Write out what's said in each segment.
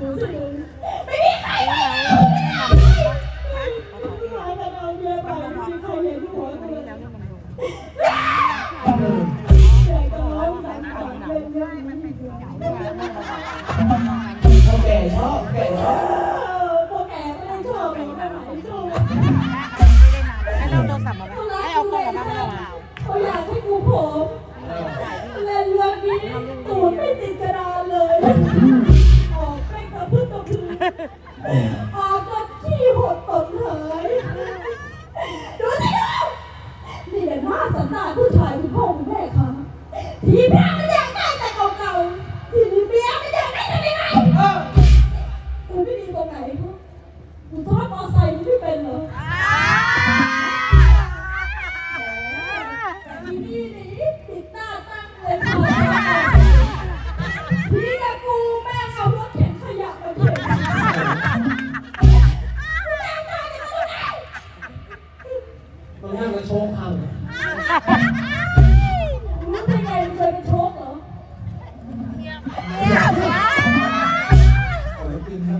ดูสิ งกระพือ มึงนั่งมาโชว์พังรู้ได้ไงมึงเคยเป็นโชคเหรอเอาไว้กินนะ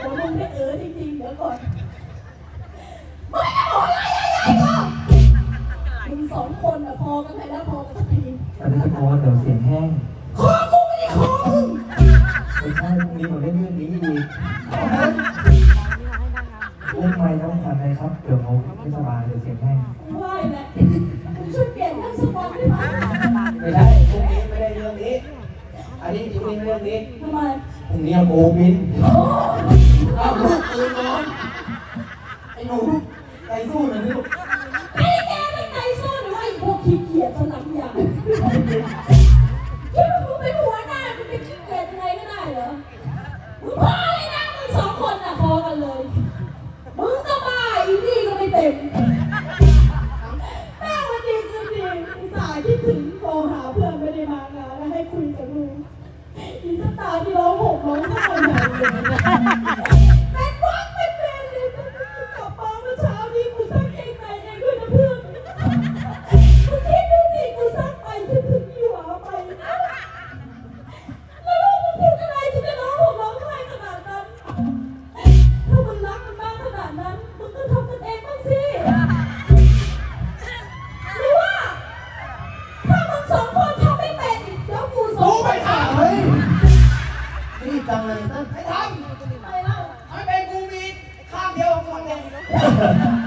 โอ้มึงไม่เออจริงๆเดี๋ยวก่อนมึงจะบอกอะไรอะไรก่อนมึงสองคนอะพอกันไปแล้วพอกันสักทีแต่ไม่พอเดี๋ยวเสียงแห้งคอกูไม่ได้คอมึงไม่ใช่พรุ่งนี้ผมเล่นเรื่องนี้อีก อันนี้พรุ่งนี้ไม่ได้เรื่องนี้ทำไมพรุ่งนี้เอาโกบินโอ้เอาลูกปืนนอนไอ้หนูไปสู้หน่อยลูกไม่ได้แกเป็นไงสู้หรือว่าไอ้พวกขี้เกียจสลับอย่างคิดว่ามึงเป็นหัวหน้ามึงเป็นขี้เกียจยังไงก็ได้เหรอมึงพอเลยนะมึงสองคนน่ะพอกันเลยมึงก็บ้าอีนี่ก็ไม่เต็มแม่วันดีคืนดีอุตส่าห์คิดถึงโทรหาเพื่อนไม่ได้มางานแล้วให้คุยกับมึง อีสตาร์ที่ร้องห่มร้องไห้ Yeah.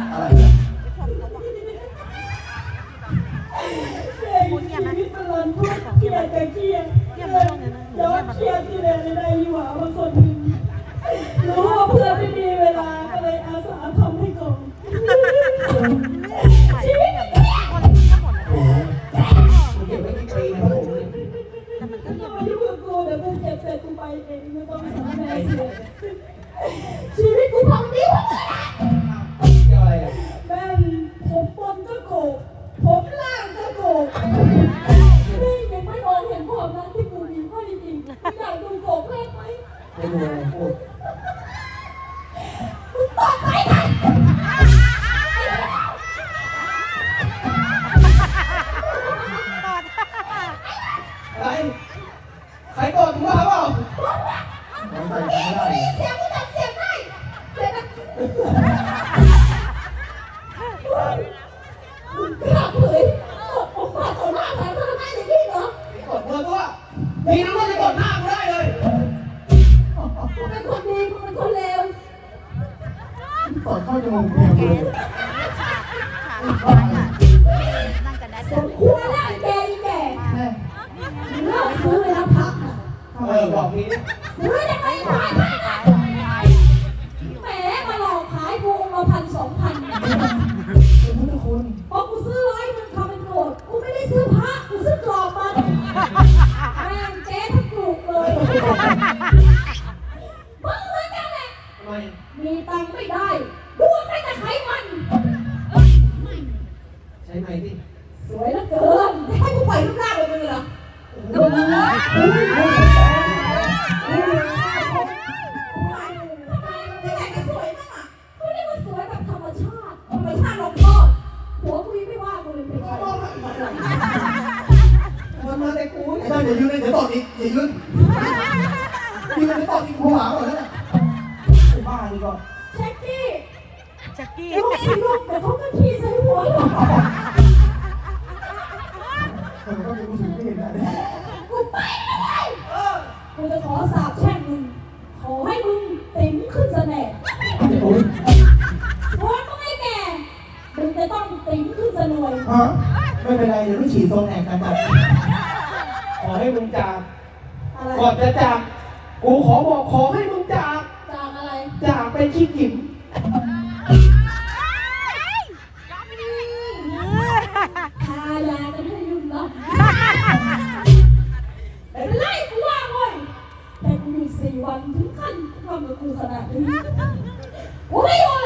ใครโกรธมึงว่าเปล่าน้องไปไม่ได้เสียงกูจำเสียงได้เสียงแบบมึงกล้าเผยกดผมมาต่อหน้าสาธารณะอย่างนี้เหรอกดเบอร์ตัวมีน้ำมันจะกดหน้ากูได้เลยกูเป็นคนดีกูเป็นคนเลวต่อเข้าจมูกเดียวเลย ออบอกนี้ซื้อได้ไหมขายพักอะแหมมาหลอกขายกูองค์ละพันสองพันคุณพุทธคุณพอกูซื้อร้อยมึงทำเป็นโกรธกูไม่ได้ซื้อพระกูซื้อกรอบมันแม่งเจ๊ทั้งกลุ่มเลยมึงเหมือนกันแหละทำไมมีตังค์ไม่ได้ดูไม่แต่ไขมัน ใช้ไม้ที่สวยเหลือเกินให้กูปล่อยรูปร่างแบบมึงเหรอ อย่ายืนเลยเดี๋ยวตอดอีกอย่ายืนเมีอะไรต่ออีกหัวหมาหมดแล้วเนี่ยไอ้บ้านี่ก็แจ็คกี้แจ็คกี้ลูกสิลูกเดี๋ยวเขาก็ขี้ใส่หัวหรอกเออก็ยังรู้สึกไม่เห็นนะเนี่ยกูไปไม่ได้กูจะขอสาบแช่งมึงขอให้มึงติ๋มขึ้นเสนกโอ้ยเพราะมึงไม่แก่มึงจะต้องติ๋มขึ้นเสนวยฮะไม่เป็นไรเดี๋ยวต้องฉีดโซนแอกกันจ้ะ ขอให้มึงจากอะไรก่อนจะจากกูขอบอกขอให้มึงจากจากอะไรจากเป็นขี้กิ่มทายากันให้ยุ่งนะไม่เป็นไรกูว่างเว้ยแต่กูอยู่สี่วันถึงขั้นทำกับกูขนาดนี้กูไม่ย